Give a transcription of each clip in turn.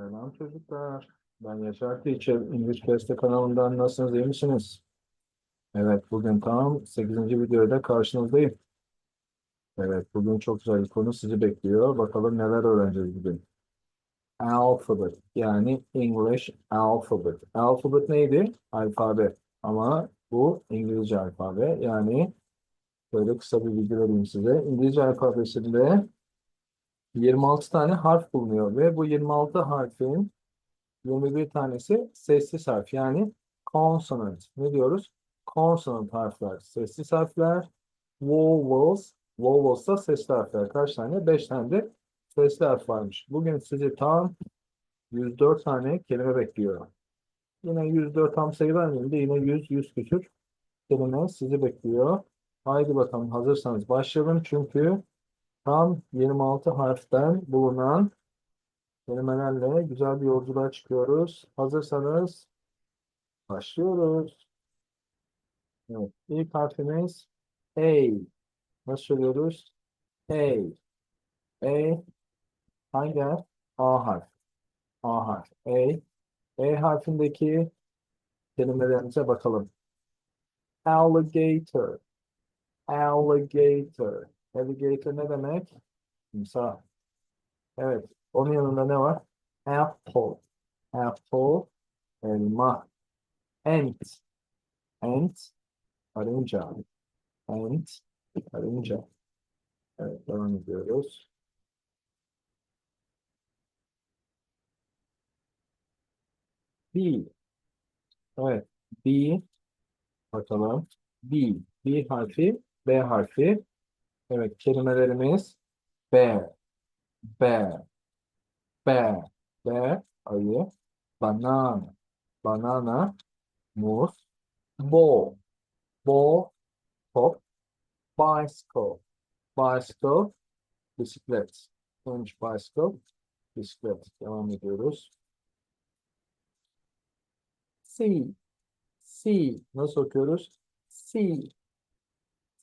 Selam çocuklar. Ben Yaşar Teacher. English Beste kanalından nasılsınız? iyi misiniz? Evet, bugün tam 8. videoda karşınızdayım. Evet, bugün çok güzel bir konu sizi bekliyor. Bakalım neler öğreneceğiz bugün. Alphabet, yani English alphabet. Alphabet neydi? Alfabe. Ama bu İngilizce alfabe. Yani böyle kısa bir bilgi vereyim size. İngilizce alfabesinde 26 tane harf bulunuyor ve bu 26 harfin 21 tanesi sessiz harf yani consonant. Ne diyoruz? Consonant harfler, sessiz harfler. Vowels, vowels da sesli harfler. Kaç tane? 5 tane de sesli harf varmış. Bugün sizi tam 104 tane kelime bekliyor. Yine 104 tam sayı vermeyeyim de yine 100, 100 küsür kelime sizi bekliyor. Haydi bakalım hazırsanız başlayalım çünkü tam 26 harften bulunan kelimelerle güzel bir yolculuğa çıkıyoruz. Hazırsanız başlıyoruz. Evet, ilk harfimiz A. Nasıl söylüyoruz? A. A hangi harf? A harf. A harf. A. E harfindeki kelimelerimize bakalım. Alligator. Alligator. Alligator ne demek? Timsah. Evet. Onun yanında ne var? Apple. Apple. Elma. Ant. Ant. Karınca. Ant. Karınca. Evet. Devam ediyoruz. B. Evet. B. Bakalım. B. B harfi. B harfi. Evet. Kelimelerimiz bear. Bear. Bear. Bear. Ayı. Banana. Banana. Muz. Ball. Ball. Top. Bicycle. Bicycle. Bisiklet. Önce bicycle. Bisiklet. Devam ediyoruz. C. C. Nasıl okuyoruz? C.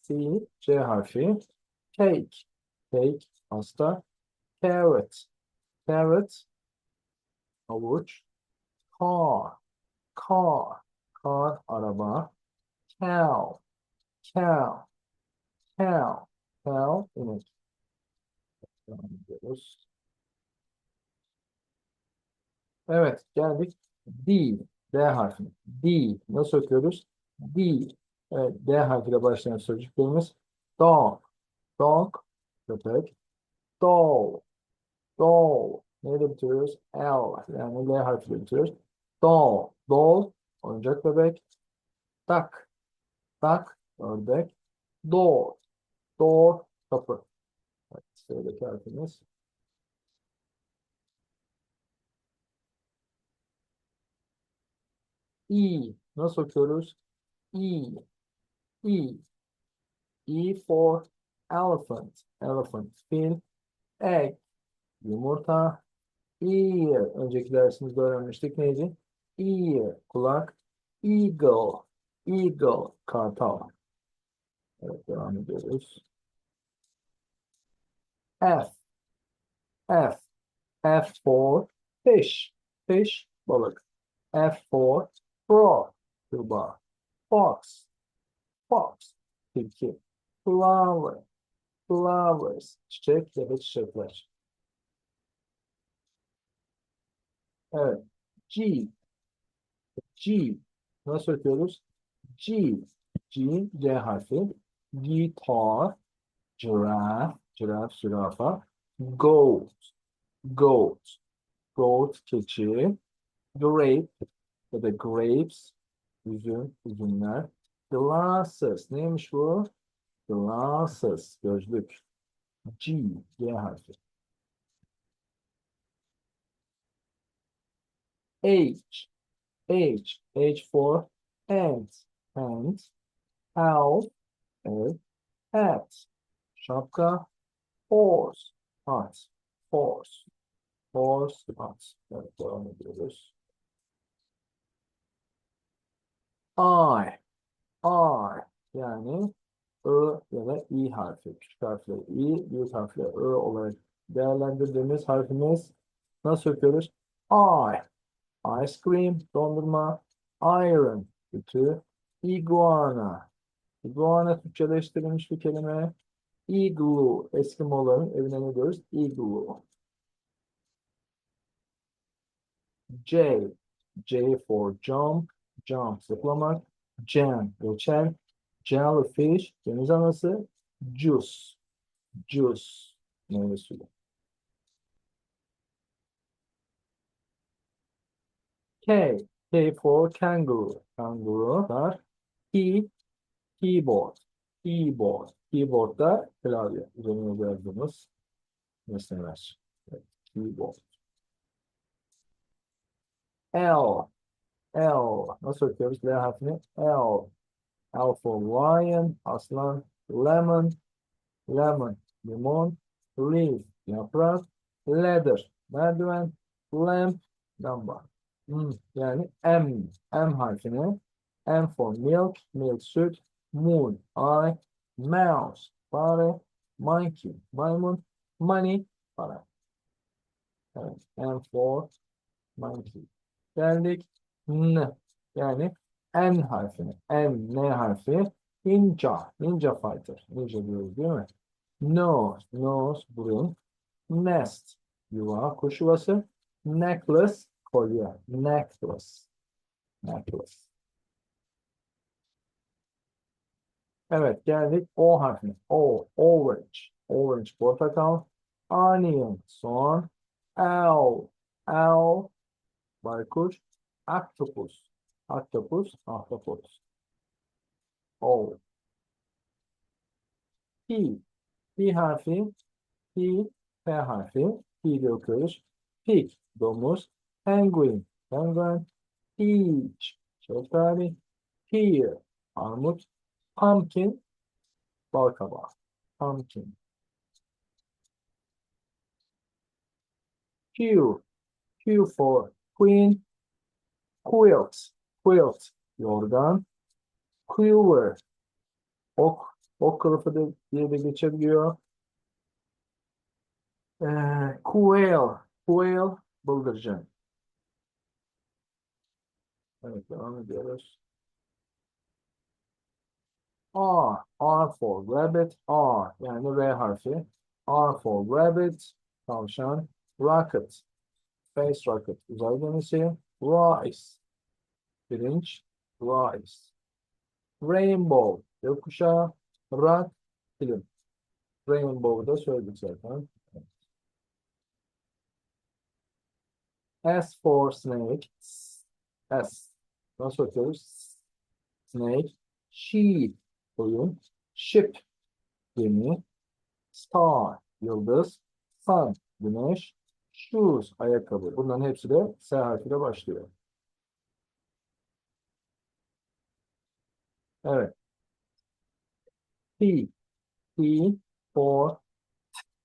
C. C harfi. Cake. Cake. Pasta. Carrot. Carrot. Havuç. Car. Car. Car. Araba. Cow. Cow. Cow. Cow. inek. Evet, geldik. D. D harfine. D. Nasıl okuyoruz? D. Evet, D harfiyle başlayan sözcüklerimiz dog. Dog. Köpek. Doll. Doll. Neyle bitiriyoruz? L. Yani L harfiyle bitiriyoruz. Doll. Doll. Oyuncak bebek. Duck. Duck. Ördek. Door. Door. Kapı. Evet, sıradaki harfimiz. E. Nasıl okuyoruz? E. E. E for elephant. Elephant. Fil. Egg. Yumurta. Ear. Önceki dersimizde öğrenmiştik neydi? Ear. Kulak. Eagle. Eagle. Kartal. Evet devam ediyoruz. F. F. F for fish. Fish. Balık. F for frog. Kurbağa. Fox. Fox. Tilki. Flower. Flowers. Çiçek ya da çiçekler. Evet. G. G. Nasıl okuyoruz? G. G. C harfi. Guitar. Giraffe. Giraffe, zürafa. Goat. Goat. Goat, keçi. Grape ya da grapes. Üzüm, üzümler. Glasses. Neymiş bu? Glasses. Gözlük. G. G harfi. H. H. H for ant. Ant. Owl. Evet. Hat. Şapka. Horse. At. Horse. Horse. At. Evet, devam ediyoruz. I. I. Yani I ya da I harfi. Küçük harfle I, büyük harfle I olarak değerlendirdiğimiz harfimiz nasıl okuyoruz? I. Ice cream, dondurma. Iron, ütü. Iguana. Iguana Türkçeleştirilmiş bir kelime. Igloo. Eskimoların evine ne diyoruz? Igloo. J. J for jump. Jump zıplamak. Jam reçel. Jellyfish deniz anası. Juice. Juice meyve suyu. K. K for kangaroo. Var. Key. Keyboard. Keyboard. Keyboard'da klavye. Üzerine yazdığımız nesneler. Evet, keyboard. L. L. Nasıl okuyoruz? L harfini. L. For lion. Aslan. Lemon. Lemon. Limon. Leaf. Yaprak. Ladder. Merdiven. Lamp. Lamba. Hmm, yani M. M harfini. M for milk. Milk süt. Moon. Ay. Mouse. Fare. Monkey. Maymun. Money. Para. Evet. M for monkey. Geldik. N. Yani N harfini. N, N harfi. Ninja. Ninja fighter. Ninja diyoruz değil mi? Nose. Nose. Burun. Nest. Yuva. Kuş yuvası. Necklace. Kolye. Necklace. Necklace. Evet geldik O harfine. O. Orange. Orange portakal. Onion. Soğan. Owl. Owl. Baykuş. Octopus. Octopus. Ahtapot. O. P. P harfi. P. P harfi. P de okuyoruz. Pig. Domuz. Penguin. Penguen. Peach. Şeftali. Pear. Armut. Pumpkin. Balkabağı. Pumpkin. Q. Q for queen. Quilt. Quilt. Yorgan. Quiver. Ok. Ok kılıfı diye de geçebiliyor. Ee, quail. Quail. Bıldırcın. Evet devam ediyoruz. R. R for rabbit. R. Yani R harfi. R for rabbit. Tavşan. Rocket. Space rocket. Uzay gemisi. Rice. Pirinç. Rice. Rainbow. Gökkuşağı. Rock. Film. Rainbow'u da söyledik zaten. S for snake. S. Nasıl okuyoruz? Snake. Sheep. Koyun. Ship. Gemi. Star. Yıldız. Sun. Güneş. Shoes. Ayakkabı. Bunların hepsi de S harfiyle başlıyor. Evet. P. P for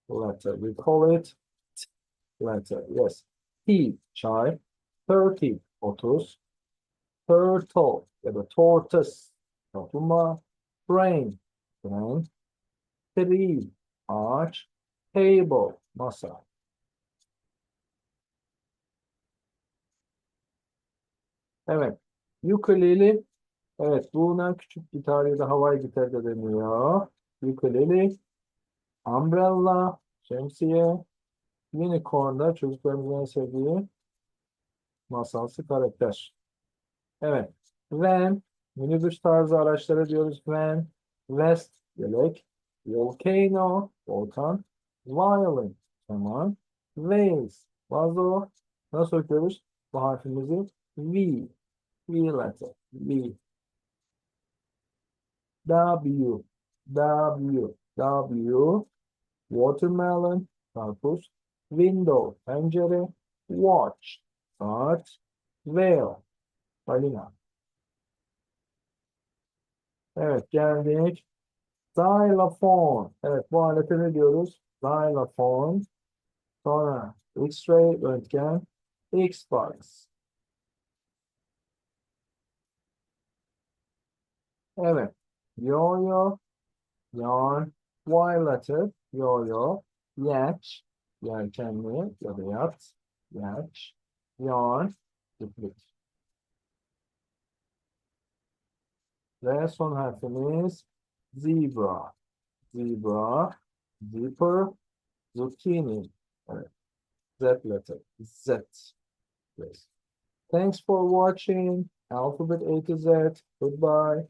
letter. We call it letter. Yes. T. Çay. Thirty. Otuz. Turtle ya da tortoise. Kaplumbağa. Train. Tren. Tree. Ağaç. Table. Masa. Evet. Ukulele. Evet. Buna küçük gitar ya da havai gitar da deniyor. Ukulele. Umbrella. Şemsiye. Unicorn da çocuklarımızın en sevdiği masalsı karakter. Evet. Van. Minibüs tarzı araçlara diyoruz. Van. Vest. Yelek. Volcano. Volkan. Violin. Keman. Vase. Vazo. Nasıl okuyoruz? Bu harfimizi V. V letter. V. W. W. W. Watermelon. Karpuz. Window. Pencere. Watch. Saat. Whale. Balina. Evet geldik. Xylophone. Evet bu alete ne diyoruz? Xylophone. Sonra X-ray, röntgen, Xbox. Evet. Yo-yo, yarn, Y letter, yo-yo, yaç, yelkenli ya da yat, yaç, yarn, iplik. Ve son harfimiz zebra. Zebra, zipper, zucchini. Evet. Z letter. Z. Yes. Thanks for watching Alphabet A to Z. Goodbye.